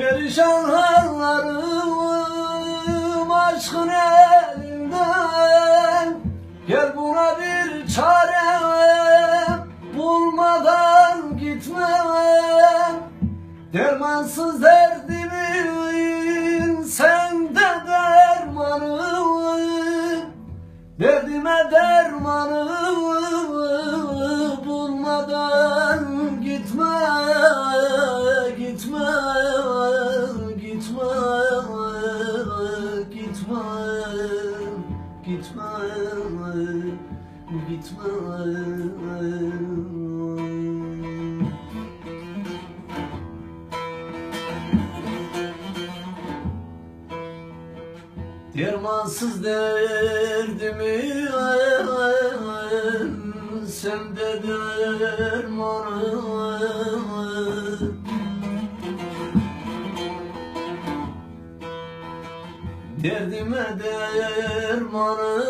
Perişan hallarım aşkın elinden. Gel buna bir çare bulmadan gitmem. Dermansız derdimin sende dermanı Derdime dermanı Gitme, gitme Dermansız derdimi sen de dermanı Derdime dermanı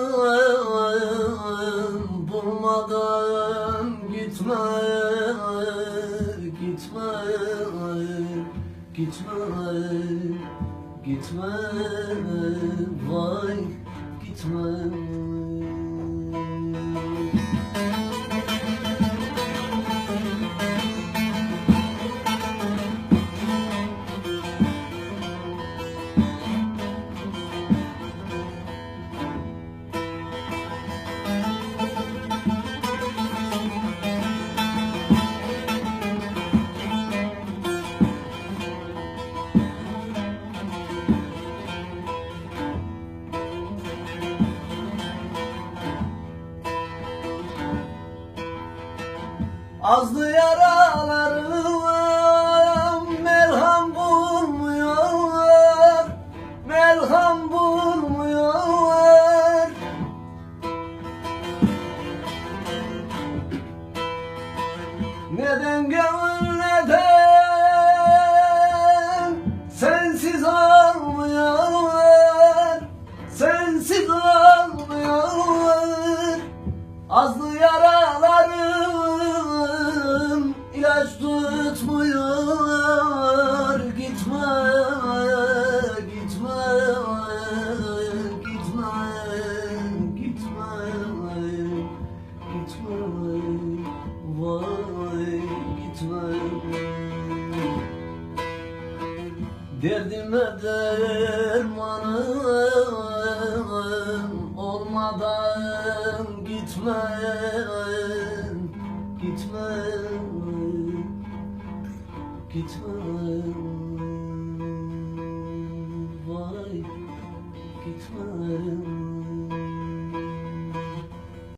bulmadan gitme gitme gitme gitme vay gitme Azdı yaralarım merham bulmuyor Merham bulmuyor Neden gönül gitme Derdime dermanım olmadan gitme Gitme gitme